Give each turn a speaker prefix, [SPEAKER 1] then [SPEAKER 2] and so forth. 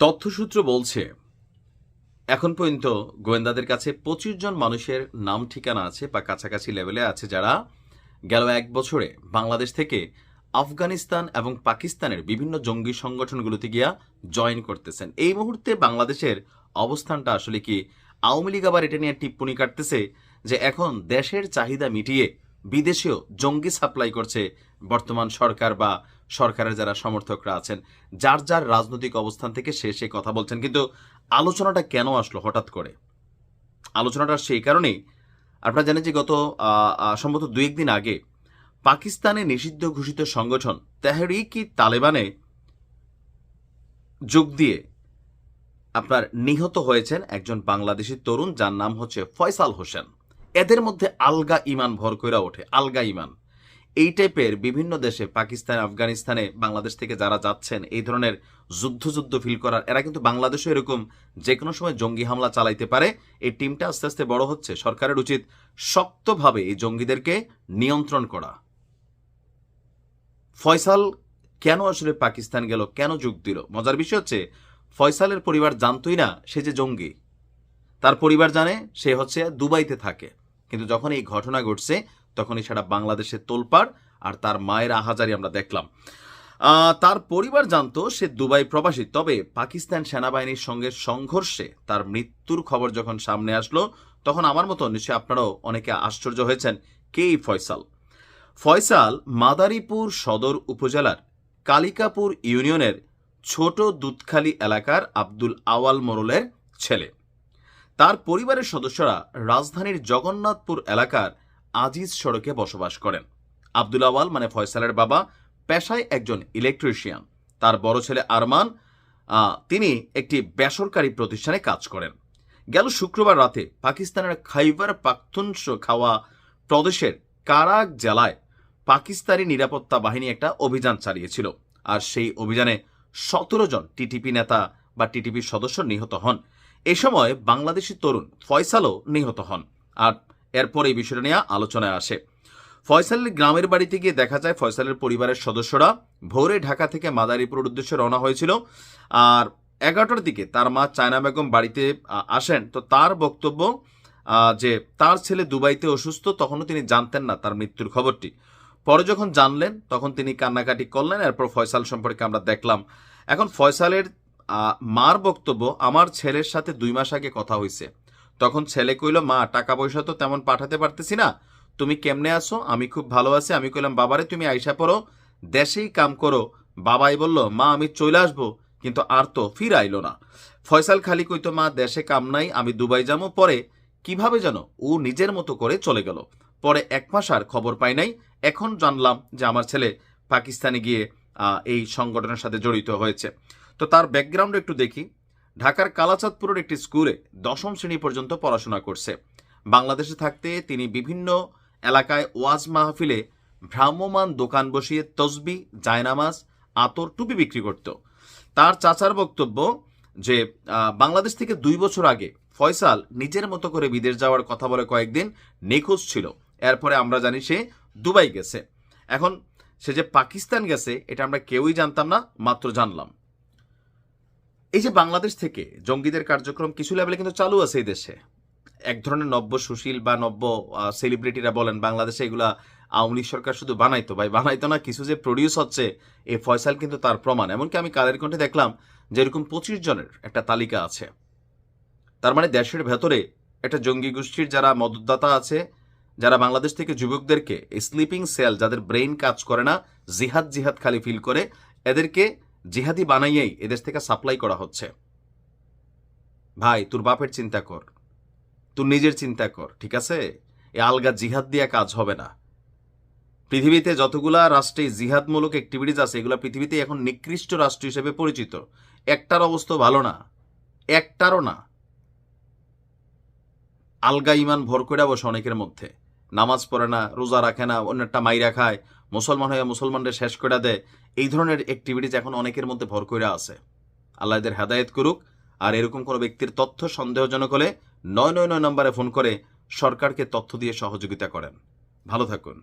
[SPEAKER 1] তথ্যসূত্র বলছে, এখন পর্যন্ত গোয়েন্দাদের কাছে পঁচিশ জন মানুষের নাম ঠিকানা আছে বা কাছাকাছি লেভেলে আছে যারা গেল এক বছরে বাংলাদেশ থেকে আফগানিস্তান এবং পাকিস্তানের বিভিন্ন জঙ্গি সংগঠনগুলোতে গিয়া জয়েন করতেছেন। এই মুহূর্তে বাংলাদেশের অবস্থানটা আসলে কি? আওয়ামী লীগ আবার এটা নিয়ে টিপ্পনি কাটতেছে যে এখন দেশের চাহিদা মিটিয়ে বিদেশেও জঙ্গি সাপ্লাই করছে বর্তমান সরকার বা সরকারের যারা সমর্থকরা আছেন, যার যার রাজনৈতিক অবস্থান থেকে সে সে কথা বলছেন। কিন্তু আলোচনাটা কেন আসলো হঠাৎ করে? আলোচনাটা সেই কারণেই। আপনারা জানেন যে গত সম্ভবত দু একদিন আগে পাকিস্তানে নিষিদ্ধ ঘোষিত সংগঠন তেহরিক ই তালেবানে যোগ দিয়ে আপনার নিহত হয়েছেন একজন বাংলাদেশি তরুণ যার নাম হচ্ছে ফয়সাল হোসেন। এদের মধ্যে আলগা ইমান ভর কইরা ওঠে, আলগা ইমান। এই টাইপের বিভিন্ন দেশে, পাকিস্তান, আফগানিস্তানে বাংলাদেশ থেকে যারা যাচ্ছেন, এই ধরনের যুদ্ধ যুদ্ধ ফিল করার, এরা কিন্তু বাংলাদেশও এরকম যে কোনো সময় জঙ্গি হামলা চালাইতে পারে। এই টিমটা আস্তে আস্তে বড় হচ্ছে। সরকারের উচিত শক্তভাবে এই জঙ্গিদেরকে নিয়ন্ত্রণ করা। ফয়সাল কেন আসলে পাকিস্তান গেল? কেন যোগ দিল? মজার বিষয় হচ্ছে, ফয়সালের পরিবার জানতই না সে যে জঙ্গি। তার পরিবার জানে সে হচ্ছে দুবাইতে থাকে। কিন্তু যখন এই ঘটনা ঘটছে তখনই সেটা বাংলাদেশে তোলপাড় আর তার মায়ের আহাজারি আমরা দেখলাম। তার পরিবার জানতো সে দুবাই প্রবাসী, তবে পাকিস্তান সেনাবাহিনীর সঙ্গে সংঘর্ষে তার মৃত্যুর খবর যখন সামনে আসলো, তখন আমার মতো নিশ্চয়ই আপনারাও অনেকে আশ্চর্য হয়েছেন কে ফয়সাল? ফয়সাল মাদারীপুর সদর উপজেলার কালিকাপুর ইউনিয়নের ছোট দুধখালি এলাকার আব্দুল আওয়াল মোরলের ছেলে। তার পরিবারের সদস্যরা রাজধানীর জগন্নাথপুর এলাকার আজিজ সড়কে বসবাস করেন। আব্দুল আওয়াল মানে ফয়সালের বাবা, পেশায় একজন ইলেকট্রিশিয়ান তার বড় ছেলে আরমান তিনি একটি বেসরকারি প্রতিষ্ঠানে কাজ করেন। গেল শুক্রবার রাতে পাকিস্তানের খাইবার পাখতুনস খাওয়া প্রদেশের কারাক জেলায় পাকিস্তানি নিরাপত্তা বাহিনী একটা অভিযান চালিয়েছিল। আর সেই অভিযানে সতেরো জন টিটিপি নেতা বা টিটিপির সদস্য নিহত হন। এ সময় বাংলাদেশি তরুণ ফয়সালও নিহত হন। আর এরপর এই বিষয়টা নিয়ে আলোচনায় আসে। ফয়সালের গ্রামের বাড়িতে গিয়ে দেখা যায় ফয়সালের পরিবারের সদস্যরা ভোরে ঢাকা থেকে মাদারীপুর উদ্দেশ্যে রওনা হয়েছিল। আর এগারোটার দিকে তার মা চায়না বেগম বাড়িতে আসেন। তো তার বক্তব্য যে তার ছেলে দুবাইতে অসুস্থ, তখনও তিনি জানতেন না তার মৃত্যুর খবরটি। পরে যখন জানলেন, তখন তিনি কান্নাকাটি করলেন। এরপর ফয়সাল সম্পর্কে আমরা দেখলাম। এখন ফয়সালের মার বক্তব্য, আমার ছেলের সাথে দুই মাস আগে কথা হয়েছে। তখন ছেলে কইল, মা টাকা পয়সা তো তেমন পাঠাতে পারতেছি না। তুমি কেমনে আসো আমি খুব ভালো আছি। আমি কইলাম, বাবারে, তুমি আইসা পড়ো। দেশেই কাম করো। বাবাই বলল, মা, আমি চলে আসব। কিন্তু আর তো ফির আইলো না। ফয়সাল খালি কইতো, মা, দেশে কাম নাই, আমি দুবাই যাব পরে কীভাবে যেন ও নিজের মতো করে চলে গেল। পরে এক মাস আর খবর পাই নাই। এখন জানলাম যে আমার ছেলে পাকিস্তানে গিয়ে এই সংগঠনের সাথে জড়িত হয়েছে। তো তার ব্যাকগ্রাউন্ড একটু দেখি। ঢাকার কালাচাঁদপুরের একটি স্কুলে দশম শ্রেণি পর্যন্ত পড়াশোনা করছে। বাংলাদেশে থাকতে তিনি বিভিন্ন এলাকায় ওয়াজ মাহফিলে ভ্রাম্যমান দোকান বসিয়ে তসবি, জায়নামাজ, আতর, টুপি বিক্রি করত। তার চাচার বক্তব্য যে বাংলাদেশ থেকে দুই বছর আগে ফয়সাল নিজের মতো করে বিদেশ যাওয়ার কথা বলে কয়েকদিন নিখোঁজ ছিল। এরপরে আমরা জানি সে দুবাই গেছে। এখন সে যে পাকিস্তান গেছে, এটা আমরা কেউই জানতাম না, মাত্র জানলাম। এই যে বাংলাদেশ থেকে জঙ্গিদের কার্যক্রম কিছু লেভেলে কিন্তু চালু আছে এই দেশে। এক ধরনের নব্য সুশীল বা নব্য সেলিব্রিটিরা বলেন, বাংলাদেশে এগুলা আওয়ামী লীগ সরকার শুধু বানাইতো। ভাই, বানাইতো না, কিছু যে প্রডিউস হচ্ছে, এই ফয়সাল কিন্তু তার প্রমাণ। এমনকি আমি কালের কণ্ঠে দেখলাম যে এরকম পঁচিশ জনের একটা তালিকা আছে। তার মানে দেশের ভেতরে একটা জঙ্গি গোষ্ঠীর যারা মদতদাতা আছে, যারা বাংলাদেশ থেকে যুবকদেরকে স্লিপিং সেল যাদের ব্রেইন কাজ করে না, জিহাদ জিহাদ খালি ফিল করে, এদেরকে জিহাদি বানাইয়েই এদেশ থেকে সাপ্লাই করা হচ্ছে। ভাই, তোর বাপের চিন্তা কর। তুই নিজের চিন্তা কর, ঠিক আছে? এ আলগা জিহাদ দিয়ে কাজ হবে না। পৃথিবীতে যতগুলা রাষ্ট্রে জিহাদমূলক অ্যাক্টিভিটিস আছে, এগুলো পৃথিবীতে এখন নিকৃষ্ট রাষ্ট্র হিসেবে পরিচিত। একটার অবস্থা ভালো না। একটারও না। আলগা ইমান ভর করে বসে অনেকের মধ্যে। নামাজ পড়ে না, রোজা রাখে না অন্যটা মাইরা খায় মুসলমান হয়ে মুসলমানদের শেষ করে দেয়, এই ধরনের অ্যাক্টিভিটিস এখন অনেকের মধ্যে ভর করে আছে। আল্লাহ এদের হেদায়ত করুক, আর এরকম কোনো ব্যক্তির তথ্য সন্দেহজনক হলে নয় নয় নয় নম্বরে ফোন করে সরকারকে তথ্য দিয়ে সহযোগিতা করেন। ভালো থাকুন।